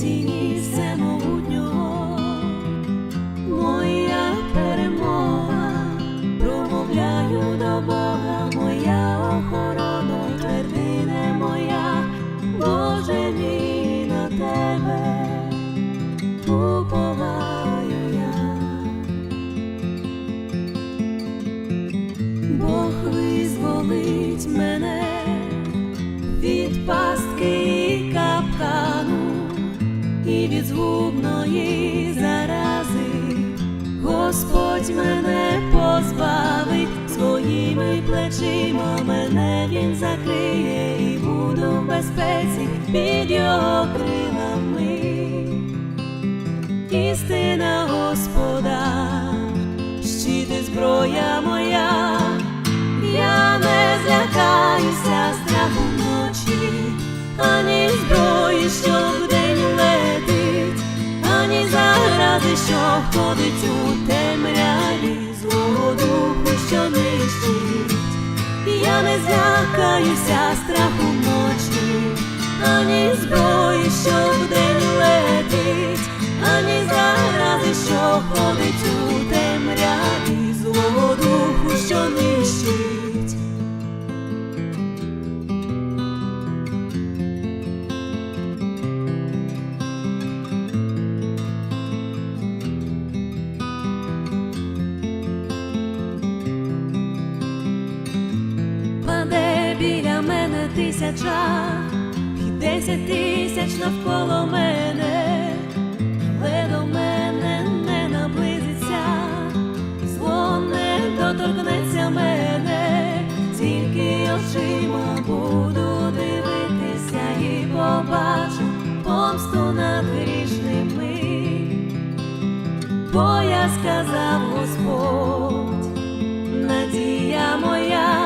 тіні всемогутнього, моя перемога, промовляю до Бога, моя охорона, твердине моя, Боже мій на тебе, уповаю я, Бог визволить мене. Своїми плечима, мене він закриє і буду в безпеці під його крилами. Істина Господа, щит і зброя моя, я не злякаюся страху ночі, ані зброї, що вдень летить, ані зарази, що ходить у злякаюся страху ночі, ані зброї, що вдень летить, ані зарази, що ходить у тисяча, і десять тисяч навколо мене, але до мене не наблизиться, зло не доторкнеться мене, тільки очима буду дивитися і побачу помсту над грішними. Бо я сказав Господь, надія моя,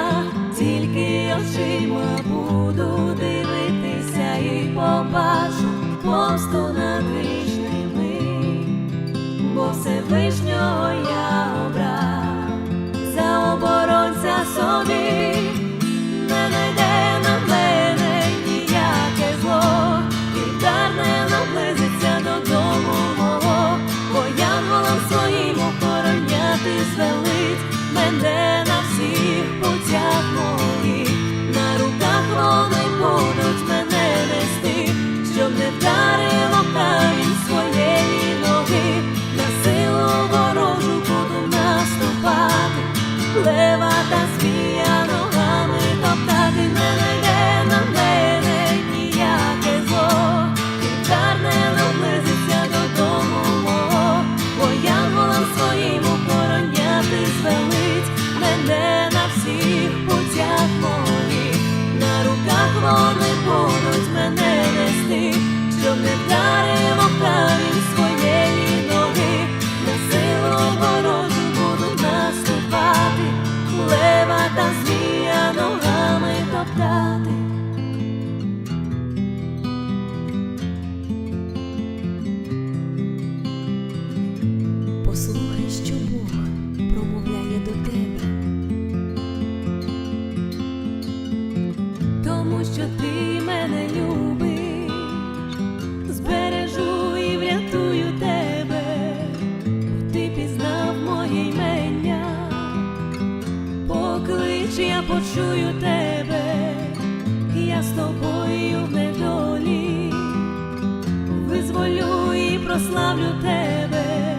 Тому що ти мене любиш, збережу і врятую тебе, ти пізнав моє імення, поклич, я почую тебе, я з тобою в недолі, визволю і прославлю тебе,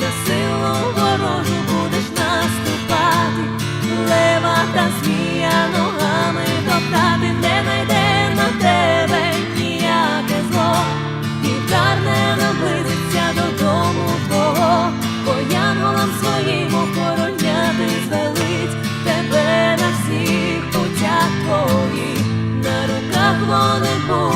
на силу ворожу будеш наступати, лева та змія ногами топтати не найде на тебе ніяке зло, і дар не наблизиться додому твого, бо янголам своїм охороняти звелить. Тебе на всіх путях твоїх, на руках вони будуть